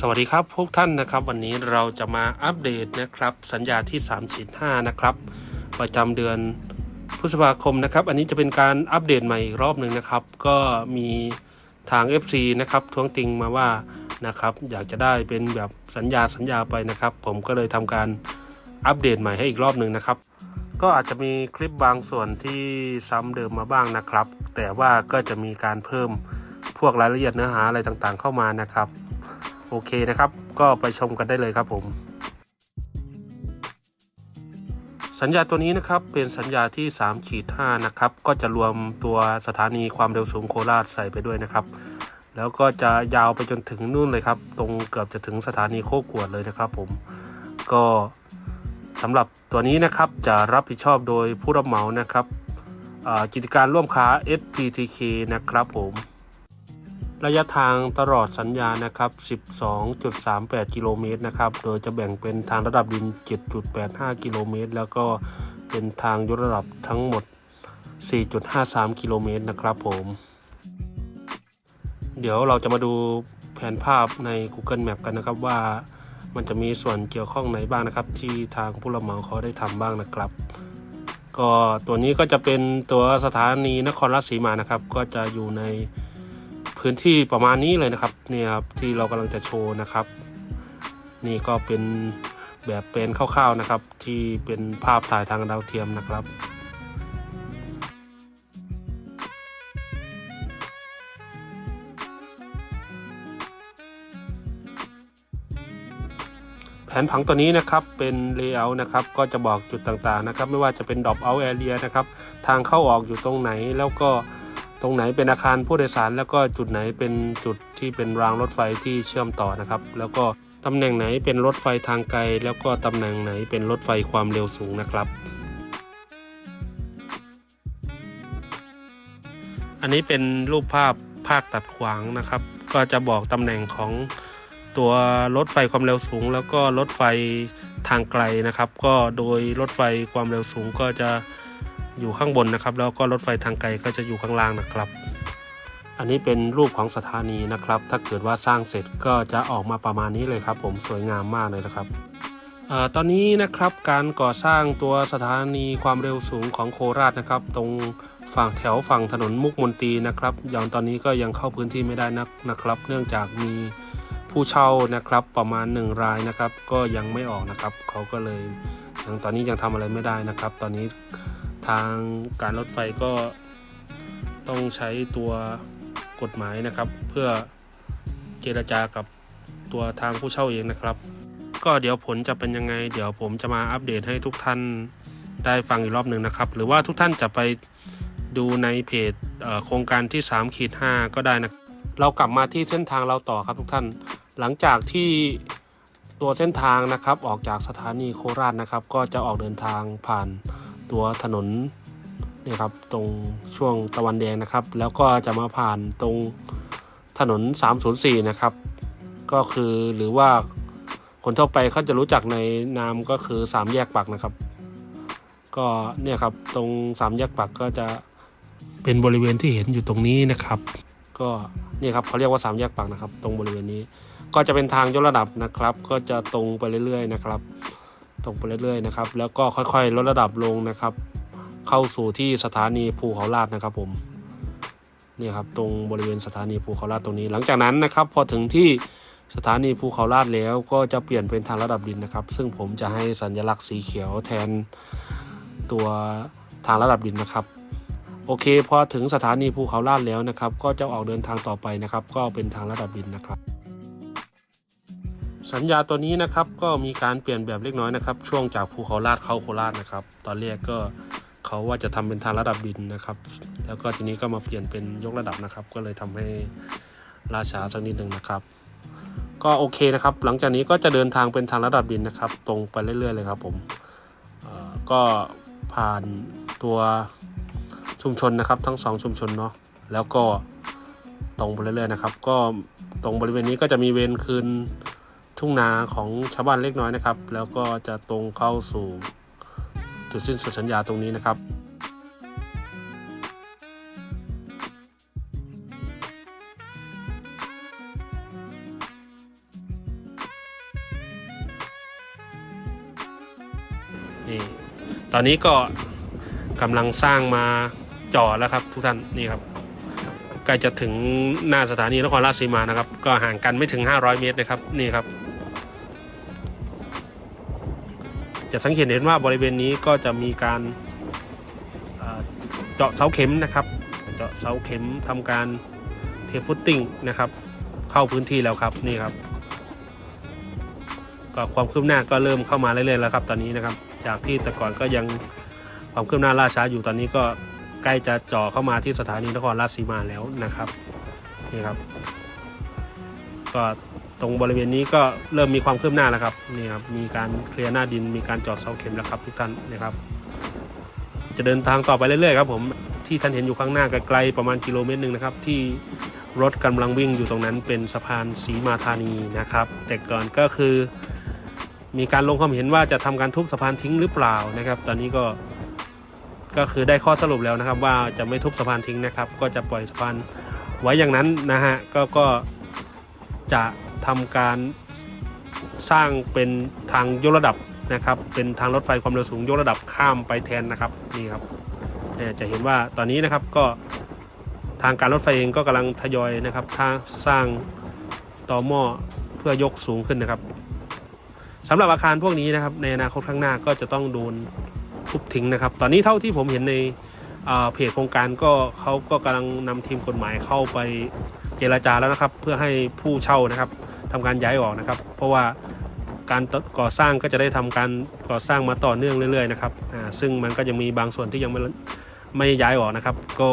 สวัสดีครับพวกท่านนะครับ วันนี้เราจะมาอัปเดตนะครับ สัญญาที่3.5นะครับ ประจำเดือนพฤษภาคมนะครับ อันนี้จะเป็นการอัปเดตใหม่อีกรอบหนึ่งนะครับ ก็มีทาง FC นะครับท้วงติงมาว่านะครับ อยากจะได้เป็นแบบสัญญาสัญญาไปนะครับ ผมก็เลยทำการอัปเดตใหม่ให้อีกรอบหนึ่งนะครับ ก็อาจจะมีคลิปบางส่วนที่ซ้ำเดิมมาบ้างนะครับ แต่ว่าก็จะมีการเพิ่มพวกรายละเอียดเนื้อหาอะไรต่างๆ เข้ามานะครับ โอเคนะครับ ก็ไปชมกันได้เลยครับผม สัญญาตัวนี้นะครับเป็นสัญญาที่ 3 ขีด 5 นะครับ ก็จะรวมตัวสถานีความเร็วสูงโคราชใส่ไปด้วยนะครับ แล้วก็จะยาวไปจนถึงนู่นเลยครับ ตรงเกือบจะถึงสถานีโคกวดเลยนะครับ ผม ก็สำหรับตัวนี้นะครับจะรับผิดชอบโดยผู้รับเหมานะครับกิจการร่วมค้า SPTK นะครับผม ระยะทางตลอดสัญญานะครับ 12.38 กิโลเมตรนะครับ โดยจะแบ่งเป็นทางระดับดิน 7.85 กิโลเมตร แล้วก็เป็นทางยกระดับทั้งหมด 4.53 กิโลเมตรนะครับผม เดี๋ยวเราจะมาดูแผนภาพใน Google Map กันนะครับว่ามันจะมีส่วนเกี่ยวข้องไหนบ้างนะครับ ที่ทางผู้รับเหมาเขาได้ทำบ้างนะครับ ก็ตัวนี้ก็จะเป็นตัวสถานีนครราชสีมานะครับ ก็จะอยู่ใน พื้นที่ประมาณนี้เลยนะครับเนี่ยครับที่เรากำลังจะโชว์นะครับ นี่ก็เป็นแบบเป็นคร่าวๆนะครับ ที่เป็นภาพถ่ายทางดาวเทียมนะครับแผนผังตัวนี้นะครับเป็น layout นะครับก็จะบอกจุดต่างๆนะครับ ไม่ว่าจะเป็น drop out area นะครับ ทางเข้าออกอยู่ตรงไหนแล้วก็ ตรงไหนเป็นอาคารผู้โดยสาร แล้วก็จุดไหนเป็นจุดที่เป็นรางรถไฟที่เชื่อมต่อนะครับ แล้วก็ตำแหน่งไหนเป็นรถไฟทางไกล แล้วก็ตำแหน่งไหนเป็นรถไฟความเร็วสูงนะครับ อันนี้เป็นรูปภาพภาคตัดขวางนะครับ ก็จะบอกตำแหน่งของตัวรถไฟความเร็วสูง แล้วก็รถไฟทางไกลนะครับ ก็โดยรถไฟความเร็วสูงก็จะ อยู่ข้างบนนะครับ แล้วก็รถไฟทางไกลก็จะอยู่ข้างล่างนะครับ อันนี้เป็นรูปของสถานีนะครับ ถ้าเกิดว่าสร้างเสร็จก็จะออกมาประมาณนี้เลยครับ ผมสวยงามมากเลยนะครับออตอนนี้นะครับการก่อสร้างตัวสถานีความเร็วสูงของโคราชนะครับ ตรงฝั่งแถวฝั่งถนนมุกมนตรีนะครับอย่างตอนนี้ก็ยังเข้าพื้นที่ไม่ได้นักนะครับ เนื่องจากมีผู้เช่านะครับประมาณหนึ่งรายนะครับ ก็ยังไม่ออกนะครับ เขาก็เลยยังตอนนี้ยังทำอะไรไม่ได้นะครับ ตอนนี้ ทางการรถไฟก็ต้องใช้ตัวกฎหมายนะครับ เพื่อเจรจากับตัวทางผู้เช่าเองนะครับ ก็เดี๋ยวผลจะเป็นยังไง เดี๋ยวผมจะมาอัปเดตให้ทุกท่านได้ฟังอีกรอบหนึ่งนะครับ หรือว่าทุกท่านจะไปดูในเพจโครงการที่3ขีด5ก็ได้นะเรากลับมาที่เส้นทางเราต่อครับทุกท่าน หลังจากที่ตัวเส้นทางนะครับออกจากสถานีโคราชนะครับ ก็จะออกเดินทางผ่าน ตัวถนนนี่ครับตรงช่วงตะวันแดงนะครับ แล้วก็จะมาผ่านตรงถนน 304 นะครับ ก็คือหรือว่าคนทั่วไปเขาจะรู้จักในนามก็คือสามแยกปักนะครับ ก็เนี่ยครับตรงสามแยกปักก็จะเป็นบริเวณที่เห็นอยู่ตรงนี้นะครับ ก็เนี่ยครับเขาเรียกว่าสามแยกปักนะครับ ตรงบริเวณนี้ก็จะเป็นทางยกระดับนะครับ ก็จะตรงไปเรื่อย ๆ นะครับ ตรงไปเรื่อยๆนะครับ แล้วก็ค่อยๆ ลดระดับลงนะครับ เข้าสู่ที่สถานีภูเขาลาดนะครับผมนี่ครับตรงบริเวณสถานีภูเขาลาดตรงนี้ หลังจากนั้นนะครับ พอถึงที่สถานีภูเขาลาดแล้วก็จะเปลี่ยนเป็นทางระดับดินนะครับ ซึ่งผมจะให้สัญลักษณ์สีเขียวแทนตัวทางระดับดินนะครับ โอเคพอถึงสถานีภูเขาลาดแล้วนะครับ ก็จะออกเดินทางต่อไปนะครับ ก็เป็นทางระดับดินนะครับ สัญญาตัวนี้นะครับก็มีการเปลี่ยนแบบเล็กน้อยนะครับ ช่วงจากภูเขาลาดเข้าโคราชนะครับ ตอนแรกก็เขาว่าจะทำเป็นทางระดับดินนะครับ แล้วก็ทีนี้ก็มาเปลี่ยนเป็นยกระดับนะครับ ก็เลยทำให้ล่าช้าสักนิดหนึ่งนะครับ ก็โอเคนะครับ หลังจากนี้ก็จะเดินทางเป็นทางระดับดินนะครับ ตรงไปเรื่อย ๆ เลยครับผมก็ผ่านตัวชุมชนนะครับ ทั้งสองชุมชนเนาะแล้วก็ตรงไปเรื่อยๆนะครับ ก็ตรงบริเวณนี้ก็จะมีเวรคืน ทุ่งนาของชาวบ้านเล็กน้อยนะครับ แล้วก็จะตรงเข้าสู่จุดสิ้นสุดสัญญาตรงนี้นะครับนี่ตอนนี้ก็กำลังสร้างมาจอดแล้วครับทุกท่านนี่ครับใกล้จะถึงหน้าสถานีนครราชสีมานะครับ ก็ห่างกันไม่ถึง 500 เมตรนะครับนี่ครับ จะสังเกตเห็นว่าบริเวณนี้ก็จะมีการเจาะเสาเข็มนะครับ เจาะเสาเข็มทำการเทฟุตติ้งนะครับ เข้าพื้นที่แล้วครับนี่ครับก็ความคืบหน้าก็เริ่มเข้ามาเรื่อยๆแล้วครับ ตอนนี้นะครับ จากที่แต่ก่อนก็ยังความคืบหน้าล่าช้าอยู่ตอนนี้ก็ใกล้จะจ่อเข้ามาที่สถานีนครราชสีมาแล้วนะครับนี่ครับ ก็ ตรงบริเวณนี้ก็เริ่มมีความคืบหน้าแล้วครับนี่ครับมีการเคลียร์หน้าดินมีการจอดเสาเข็มแล้วครับทุกท่านนะครับ จะเดินทางต่อไปเรื่อยๆครับผมที่ท่านเห็นอยู่ข้างหน้าไกลๆประมาณกิโลเมตรหนึ่งนะครับที่รถกำลังวิ่งอยู่ตรงนั้นเป็นสะพานสีมาธานีนะครับ แต่ก่อนก็คือ มีการลงความเห็นว่าจะทำการทุบสะพานทิ้งหรือเปล่านะครับ ตอนนี้ก็ก็คือได้ข้อสรุปแล้วนะครับ ว่าจะไม่ทุบสะพานทิ้งนะครับ ก็จะปล่อยสะพานไว้อย่างนั้นนะฮะก็ก็จะ ทำการสร้างเป็นทางยกระดับนะครับ เป็นทางรถไฟความเร็วสูงยกระดับข้ามไปแทนนะครับนี่ครับเนี่ยจะเห็นว่าตอนนี้นะครับก็ทางการรถไฟเองก็กำลังทยอยนะครับทางสร้างต่อหม้อเพื่อยกสูงขึ้นนะครับสำหรับอาคารพวกนี้นะครับในอนาคตข้างหน้าก็จะต้องโดนทุบทิ้งนะครับ ตอนนี้เท่าที่ผมเห็นในอ่าเพจโครงการก็เขาก็กำลังนำทีมกฎหมายเข้าไปเจรจาแล้วนะครับ เพื่อให้ผู้เช่านะครับ ทำการย้ายออกนะครับ เพราะว่าการก่อสร้างก็จะได้ทำการก่อสร้างมาต่อเนื่องเรื่อยๆนะครับอ่าซึ่งมันก็ยังมีบางส่วนที่ยังไม่ไม่ย้ายออกนะครับ ก็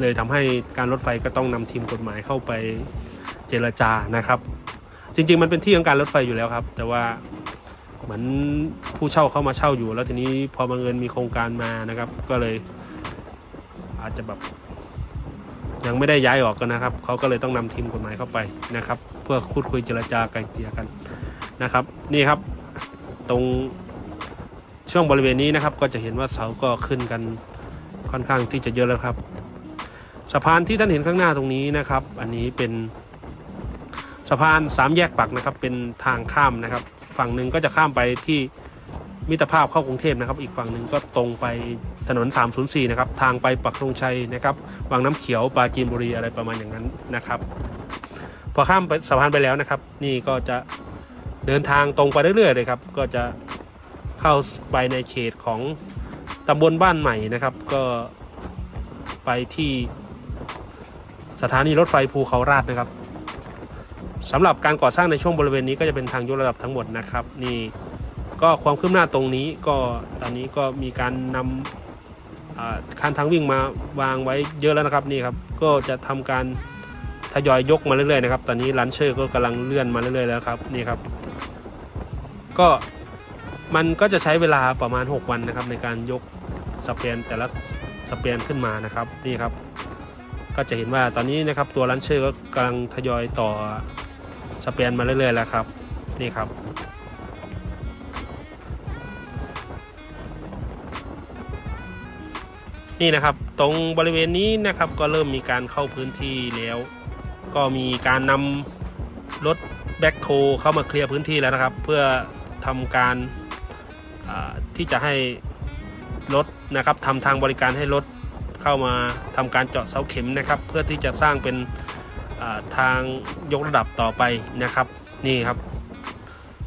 เลยทำให้การรถไฟก็ต้องนำทีมกฎหมายเข้าไปเจรจานะครับ จริงๆ มันเป็นที่ของการรถไฟอยู่แล้วครับ แต่ว่าเหมือนผู้เช่าเข้ามาเช่าอยู่ แล้วทีนี้พอบังเอิญมีโครงการมานะครับ ก็เลยอาจจะแบบยังไม่ได้ย้ายออกกันนะครับ เขาก็เลยต้องนำทีมกฎหมายเข้าไปนะครับ เพื่อพูดคุยเจรจาไกลเกลี่ยกันนะครับ นี่ครับตรงช่วงบริเวณนี้นะครับ ก็จะเห็นว่าเสาก็ขึ้นกันค่อนข้างที่จะเยอะแล้วครับ สะพานที่ท่านเห็นข้างหน้าตรงนี้นะครับ อันนี้เป็นสะพานสามแยกปักนะครับ เป็นทางข้ามนะครับ ฝั่งหนึ่งก็จะข้ามไปที่มิตรภาพเข้ากรุงเทพนะครับ อีกฝั่งหนึ่งก็ตรงไปถนน 304 นะครับ ทางไปปักธงชัยนะครับ วังน้ำเขียวปราจีนบุรีอะไรประมาณอย่างนั้นนะครับ พอข้ามไปสะพานไปแล้วนะครับ นี่ก็จะเดินทางตรงไปเรื่อยๆเลยครับ ก็จะเข้าไปในเขตของตำบลบ้านใหม่นะครับ ก็ไปที่สถานีรถไฟภูเขาราชนะครับสำหรับการก่อสร้างในช่วงบริเวณนี้ก็จะเป็นทางยกระดับทั้งหมดนะครับ นี่ก็ความคืบหน้าตรงนี้ก็ตอนนี้ก็มีการนำอ่านทางวิ่งมาวางไว้เยอะแล้วนะครับนี่ครับ ก็จะทำการ ทยอยยกมาเรื่อยๆนะครับ ตอนนี้ลันเชอร์ก็กำลังเลื่อนมาเรื่อยๆแล้วครับนี่ครับ ก็มันก็จะใช้เวลาประมาณ 6 วันนะครับ ในการยกสเปนแต่ละสเปนขึ้นมานะครับนี่ครับ ก็จะเห็นว่าตอนนี้นะครับตัวลันเชอร์ก็กำลังทยอยต่อสเปนมาเรื่อยๆแล้วครับ นี่ครับนี่นะครับตรงบริเวณนี้นะครับก็เริ่มมีการเข้าพื้นที่แล้ว ก็มีการนำรถแบ็คโฮเข้ามาเคลียร์พื้นที่แล้วนะครับ เพื่อทำการที่จะให้รถนะครับทำทางบริการให้รถเข้ามาทำการเจาะเสาเข็มนะครับ เพื่อที่จะสร้างเป็นทางยกระดับต่อไปนะครับนี่ครับ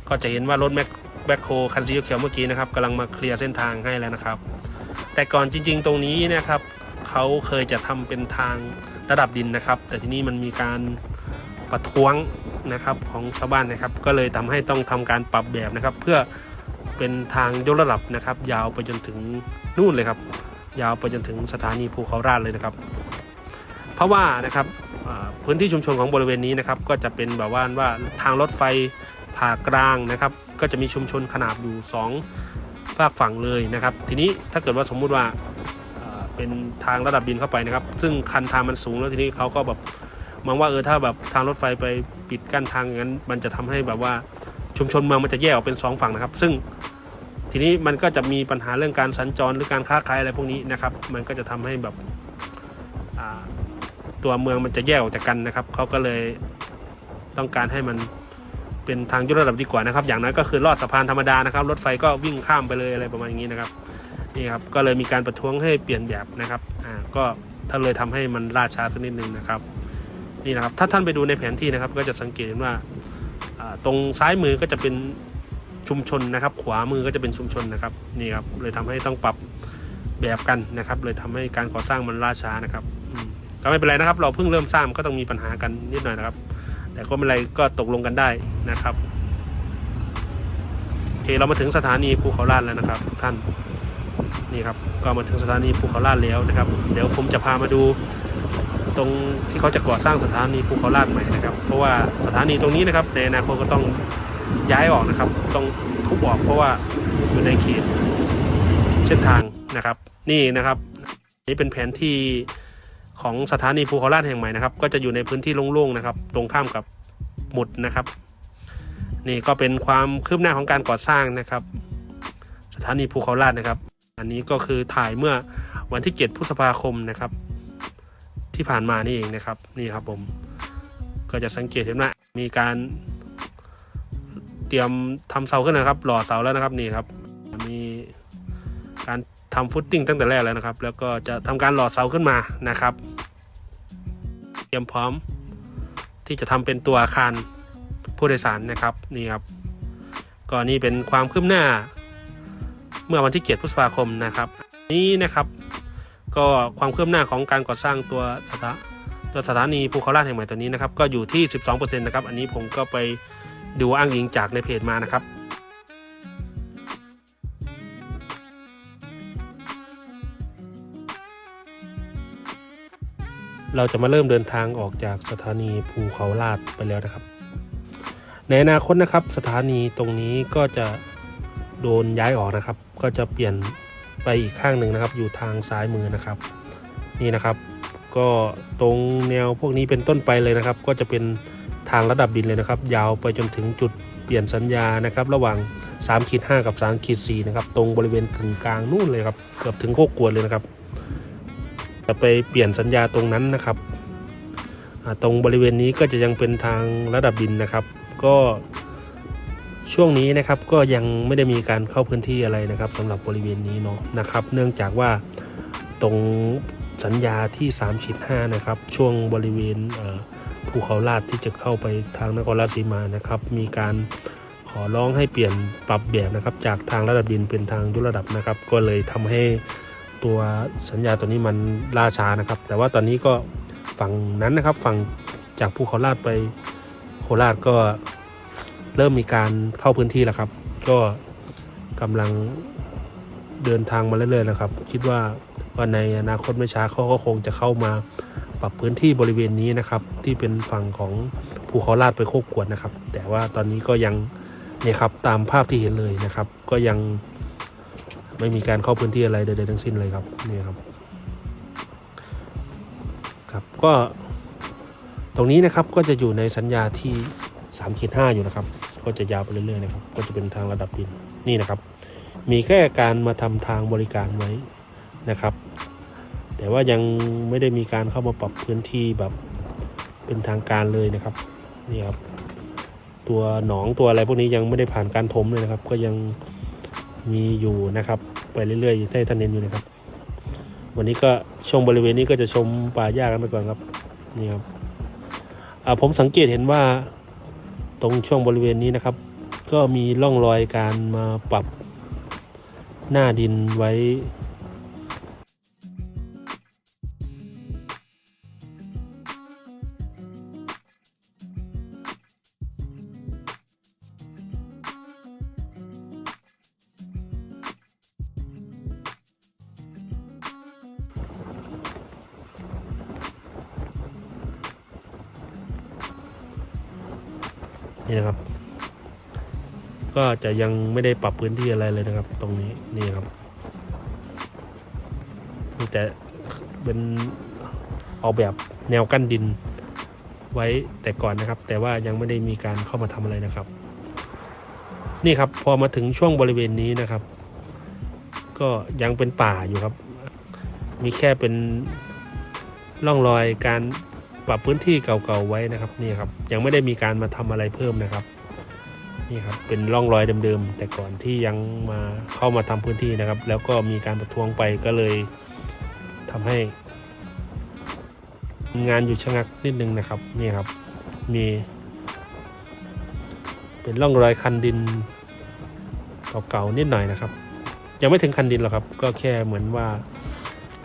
ก็จะเห็นว่ารถแบ็คแบ็คโฮคันสีเขียวเมื่อกี้นะครับกำลังมาเคลียร์เส้นทางให้แล้วนะครับ แต่ก่อนจริง ๆ ตรงนี้นะครับเขาเคยจะทำเป็นทาง ระดับดินนะครับ แต่ที่นี่มันมีการประท้วงนะครับของชาวบ้านนะครับ ก็เลยทำให้ต้องทำการปรับแบบนะครับ เพื่อเป็นทางยกระดับนะครับ ยาวไปจนถึงนู่นเลยครับ ยาวไปจนถึงสถานีภูเขาราชเลยนะครับ เพราะว่านะครับพื้นที่ชุมชนของบริเวณนี้นะครับก็จะเป็นแบบว่าว่าทางรถไฟผ่ากลางนะครับ ก็จะมีชุมชนขนาบอยู่สองฝากฝั่งเลยนะครับ ทีนี้ถ้าเกิดว่าสมมุติว่า เป็นทางระดับดินเข้าไปนะครับ ซึ่งคันทางมันสูงแล้วทีนี้เขาก็แบบมองว่าเออถ้าแบบทางรถไฟไปปิดกั้นทางอย่างนั้น มันจะทำให้แบบว่าชุมชนเมืองมันจะแยกออกเป็นสองฝั่งนะครับ ซึ่งทีนี้มันก็จะมีปัญหาเรื่องการสัญจรหรือการค้าขายอะไรพวกนี้นะครับ มันก็จะทำให้แบบตัวเมืองมันจะแยกออกจากกันนะครับเขาก็เลยต้องการให้มันเป็นทางยกระดับดีกว่านะครับ อย่างน้อยก็คือลอดสะพานธรรมดานะครับ รถไฟก็วิ่งข้ามไปเลยอะไรประมาณนี้นะครับ นี่ครับก็เลยมีการประท้วงให้เปลี่ยนแบบนะครับอ่าก็ท่านเลยทำให้มันล่าช้าสักนิดนึงนะครับนี่นะครับถ้าท่านไปดูในแผนที่นะครับ ก็จะสังเกตเห็นว่าตรงซ้ายมือก็จะเป็นชุมชนนะครับ ขวามือก็จะเป็นชุมชนนะครับนี่ครับเลยทำให้ต้องปรับแบบกันนะครับ เลยทำให้การก่อสร้างมันล่าช้านะครับก็ไม่เป็นไรนะครับ เราเพิ่งเริ่มสร้างก็ต้องมีปัญหากันนิดหน่อยนะครับ แต่ก็ไม่เป็นไรก็ตกลงกันได้นะครับโอเคเรามาถึงสถานีภูเขาลาดแล้วนะครับทุกท่าน นี่ครับก็มาถึงสถานีภูเขาลาดแล้วนะครับ เดี๋ยวผมจะพามาดูตรงที่เขาจะก่อสร้างสถานีภูเขาลาดใหม่นะครับ เพราะว่าสถานีตรงนี้นะครับ ในอนาคตก็ต้องย้ายออกนะครับ ต้องทุบออกเพราะว่าอยู่ในเขตเส้นทางนะครับ นี่นะครับนี่เป็นแผนที่ของสถานีภูเขาลาดแห่งใหม่นะครับ ก็จะอยู่ในพื้นที่โล่งๆนะครับ ตรงข้ามกับหมุดนะครับ นี่ก็เป็นความคืบหน้าของการก่อสร้างนะครับ สถานีภูเขาลาดนะครับ อันนี้ก็คือถ่ายเมื่อวันที่ 7 พฤษภาคมนะครับ ที่ผ่านมานี่เองนะครับนี่ครับผมก็จะสังเกตเห็นว่ามีการ เตรียมทำเสาขึ้นนะครับ หล่อเสาแล้วนะครับนี่ครับ มีการทำฟุตติ้งตั้งแต่แรกแล้วนะครับ แล้วก็จะทำการหล่อเสาขึ้นมานะครับ เตรียมพร้อมที่จะทำเป็นตัวอาคารผู้โดยสารนะครับนี่ครับก็นี่เป็นความคืบหน้า เมื่อวันที่ 7 พฤษภาคมนะครับนี้นะครับ ก็ความคืบหน้าของการก่อสร้างตัวสถาตัวสถานีภูเขาลาดแห่งใหม่ตัวนี้นะครับก็อยู่ที่ 12%นะครับอันนี้ผมก็ไปดูอ้างอิงจากในเพจมานะครับเราจะมาเริ่มเดินทางออกจากสถานีภูเขาลาดไปแล้วนะครับ ในอนาคตนะครับ สถานีตรงนี้ก็จะ โดนย้ายออกนะครับ ก็จะเปลี่ยนไปอีกข้างหนึ่งนะครับ อยู่ทางซ้ายมือนะครับ นี่นะครับ ก็ตรงแนวพวกนี้เป็นต้นไปเลยนะครับ ก็จะเป็นทางระดับดินเลยนะครับ ยาวไปจนถึงจุดเปลี่ยนสัญญานะครับ ระหว่าง3ขีด5กับ3ขีด4นะครับ ตรงบริเวณกึ่งกลางนู่นเลยครับ เกือบถึงโคกกวนเลยนะครับ จะไปเปลี่ยนสัญญาตรงนั้นนะครับ ตรงบริเวณนี้ก็จะยังเป็นทางระดับดินนะครับ ก็ ช่วงนี้นะครับก็ยังไม่ได้มีการเข้าพื้นที่อะไรนะครับสำหรับบริเวณนี้เนาะนะครับ เนื่องจากว่าตรงสัญญาที่3ขีด5นะครับ ช่วงบริเวณภูเขาลาดที่จะเข้าไปทางนครราชสีมานะครับ มีการขอร้องให้เปลี่ยนปรับแบบนะครับ จากทางระดับดินเป็นทางยกระดับนะครับ ก็เลยทำให้ตัวสัญญาตัวนี้มันล่าช้านะครับ แต่ว่าตอนนี้ก็ฝั่งนั้นนะครับฝั่งจากภูเขาลาดไปโคราชก็ เริ่มมีการเข้าพื้นที่แล้วครับ ก็กำลังเดินทางมาเรื่อยๆนะครับ คิดว่าว่าในอนาคตไม่ช้าเขาก็คงจะเข้ามาปรับพื้นที่บริเวณนี้นะครับ ที่เป็นฝั่งของภูเขาลาดไปโคกกวดนะครับ แต่ว่าตอนนี้ก็ยังนี่ครับตามภาพที่เห็นเลยนะครับ ก็ยังไม่มีการเข้าพื้นที่อะไรใดๆทั้งสิ้นเลยครับนี่ครับครับก็ตรงนี้นะครับก็จะอยู่ในสัญญาที่3ขีด5อยู่นะครับ ก็จะยาวไปเรื่อยๆนะครับ ก็จะเป็นทางระดับดินนี่นะครับ มีแค่การมาทำทางบริการไว้นะครับ แต่ว่ายังไม่ได้มีการเข้ามาปรับพื้นที่แบบเป็นทางการเลยนะครับนี่ครับตัวหนองตัวอะไรพวกนี้ยังไม่ได้ผ่านการถมเลยนะครับ ก็ยังมีอยู่นะครับ ไปเรื่อยๆให้ท่านเห็นอยู่นะครับ วันนี้ก็ช่วงบริเวณนี้ก็จะชมป่าหญ้ากันไปก่อนครับนี่ครับผมสังเกตเห็นว่า ตรงช่วงบริเวณนี้นะครับ ก็มีร่องรอยการมาปรับหน้าดินไว้ นี่นะครับ ก็จะยังไม่ได้ปรับพื้นที่อะไรเลยนะครับ ตรงนี้นี่ครับมีแต่เป็นออกแบบแนวกั้นดินไว้แต่ก่อนนะครับ แต่ว่ายังไม่ได้มีการเข้ามาทำอะไรนะครับ นี่ครับพอมาถึงช่วงบริเวณนี้นะครับ ก็ยังเป็นป่าอยู่ครับ มีแค่เป็นร่องรอยการ ปรับพื้นที่เก่าๆไว้นะครับนี่ครับยังไม่ได้มีการมาทำอะไรเพิ่มนะครับนี่ครับเป็นร่องรอยเดิมๆแต่ก่อนที่ยังมาเข้ามาทำพื้นที่นะครับ แล้วก็มีการประท้วงไปก็เลยทำให้ งานอยู่ชะงักนิดนึงนะครับนี่ครับมี เป็นร่องรอยคันดินเก่าๆนิดหน่อยนะครับ ยังไม่ถึงคันดินหรอกครับ ก็แค่เหมือนว่า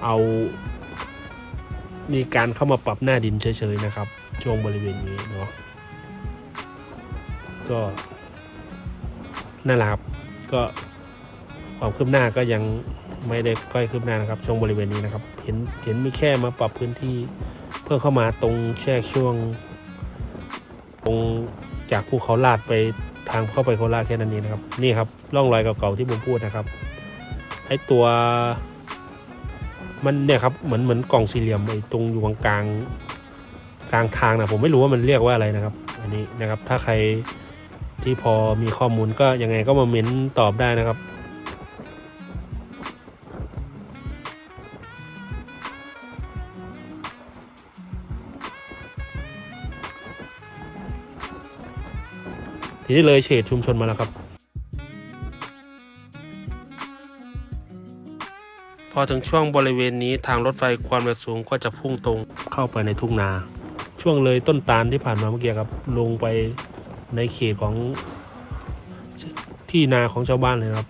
เอา มีการเข้ามาปรับหน้าดินเฉยๆนะครับ ช่วงบริเวณนี้เนาะก็นั่นแหละครับ ก็ความคืบหน้าก็ยังไม่ได้ก้อยคืบหน้านะครับ ช่วงบริเวณนี้นะครับเห็นเห็นมีแค่มาปรับพื้นที่เพื่อเข้ามาตรงแช่ช่วง ตรงจากภูเขาลาดไปทางเข้าไปโคราชแค่นั้นเองนะครับ นี่ครับร่องรอยเก่าๆที่ผมพูดนะครับไอตัว มันเนี่ยครับเหมือนเหมือนกล่องสี่เหลี่ยมไอ้ตรงอยู่กลางกลางกลางทางนะผมไม่รู้ว่ามันเรียกว่าอะไรนะครับ อันนี้นะครับถ้าใครที่พอมีข้อมูลก็ยังไงก็มาเม้นตอบได้นะครับทีนี้เลยเฉดชุมชนมาแล้วครับ อถึงช่วงบริเวณนี้ทางรถไฟความเร็วสูงก็จะพุ่งตรงเข้าไปในทุ่งนา ช่วงเลยต้นตาลที่ผ่านมาเมื่อกี้ครับลงไปในเขตของที่นาของชาวบ้านเลยครับ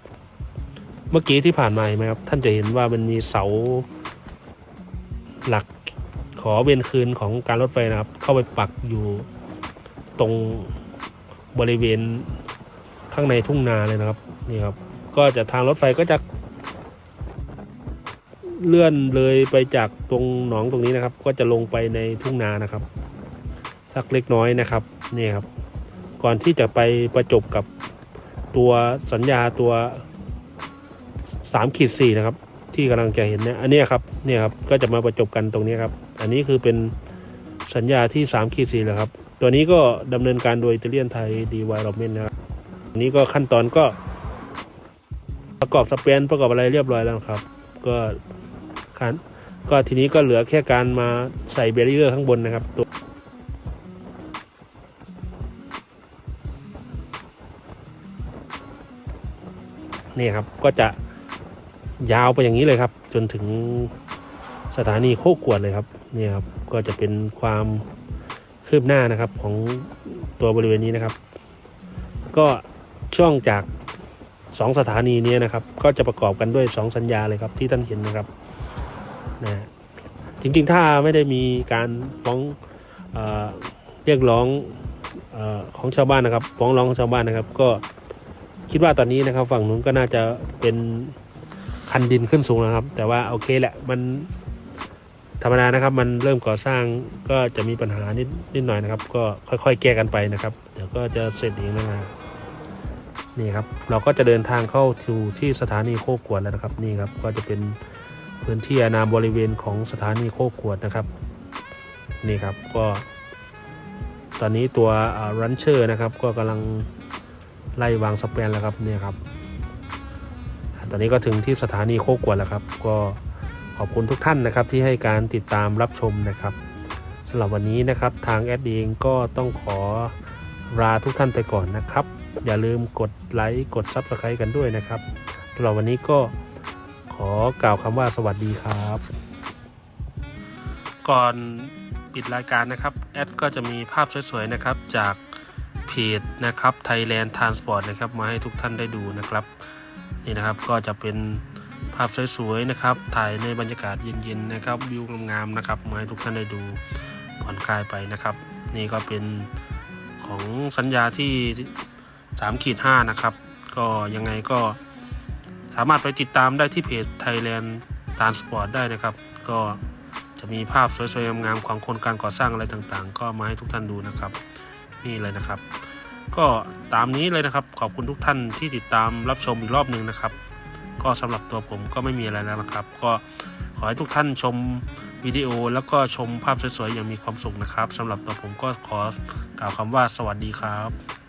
เมื่อกี้ที่ผ่านมาไหมครับ ท่านจะเห็นว่ามันมีเสาหลักขอเวียนคืนของการรถไฟนะครับ เข้าไปปักอยู่ตรงบริเวณข้างในทุ่งนาเลยนะครับนี่ครับ ก็จะทางรถไฟก็จะ เลื่อนเลยไปจากตรงหนองตรงนี้นะครับ ก็จะลงไปในทุ่งนานะครับ สักเล็กน้อยนะครับนี่ครับ ก่อนที่จะไปประจบกับตัวสัญญาตัว3ขีด4นะครับ ที่กำลังจะเห็นเนี่ยอันนี้ครับเนี่ยครับก็จะมาประจบกันตรงนี้ครับ อันนี้คือเป็นสัญญาที่3ขีด4แล้วครับ ตัวนี้ก็ดำเนินการโดยอิตาเลียนไทยดีไวโรเมนนะครับอันนี้ก็ขั้นตอนก็ประกอบสเปนประกอบอะไรเรียบร้อยแล้วครับ ก็ คันก็ทีนี้ก็เหลือแค่การมาใส่เบรีเออร์ข้างบนนะครับตัวนี่ครับก็จะยาวไปอย่างนี้เลยครับ จนถึงสถานีโคกวดเลยครับนี่ครับก็จะเป็นความคืบหน้านะครับของตัวบริเวณนี้นะครับ ก็ช่วงจากสองสถานีนี้นะครับ ก็จะประกอบกันด้วยสองสัญญาเลยครับที่ท่านเห็นนะครับ นะจริง ๆ ถ้าไม่ได้มีการฟ้องเอเรียกร้องอของชาวบ้านนะครับ ฟ้องร้องของชาวบ้านนะครับ ก็คิดว่าตอนนี้นะครับ ฝั่งนู้นก็น่าจะเป็นคันดินขึ้นสูงแล้วครับ แต่ว่าโอเคแหละมันธรรมดานะครับมันเริ่มก่อสร้างก็จะมีปัญหานิดนิดหน่อยนะครับ ก็ค่อยๆ แก้กันไปนะครับเดี๋ยวก็จะเสร็จเองนะครับนี่ครับ เราก็จะเดินทางเข้าสู่ที่สถานีโคกวดแล้วนะครับ นี่ครับก็จะเป็น พื้นที่อาณาบริเวณของสถานีโคกวดนะครับ นี่ครับก็ตอนนี้ตัวรันเชอร์นะครับก็กำลังไล่วางสเปนแล้วครับเนี่ยครับ ตอนนี้ก็ถึงที่สถานีโคกวดแล้วครับ ก็ขอบคุณทุกท่านนะครับที่ให้การติดตามรับชมนะครับสำหรับวันนี้นะครับทางแอดเองก็ต้องขอลาทุกท่านไปก่อนนะครับ อย่าลืมกดไลค์กด Subscribe กันด้วยนะครับสำหรับวันนี้ก็ ขอกล่าวคำว่าสวัสดีครับ ก่อนปิดรายการนะครับ แอดก็จะมีภาพสวยๆนะครับจากเพจนะครับ Thailand Transport นะครับมาให้ทุกท่านได้ดูนะครับนี่นะครับก็จะเป็นภาพสวยๆนะครับ ถ่ายในบรรยากาศเย็นๆนะครับวิวงามๆนะครับมาให้ทุกท่านได้ดูผ่อนคลายไปนะครับ นี่ก็เป็นของสัญญาที่3ขีด5นะครับ ก็ยังไงก็ สามารถไปติดตามได้ที่เพจ Thailand Transport ได้นะครับ ก็จะมีภาพสวยๆงามๆของคนการก่อสร้างอะไรต่างๆ ก็มาให้ทุกท่านดูนะครับ นี่เลยนะครับ ก็ตามนี้เลยนะครับ ขอบคุณทุกท่านที่ติดตามรับชมอีกรอบหนึ่งนะครับ ก็สำหรับตัวผมก็ไม่มีอะไรแล้วนะครับ ก็ขอให้ทุกท่านชมวิดีโอแล้วก็ชมภาพสวยๆอย่างมีความสุขนะครับสำหรับตัวผมก็ขอกล่าวคำว่าสวัสดีครับ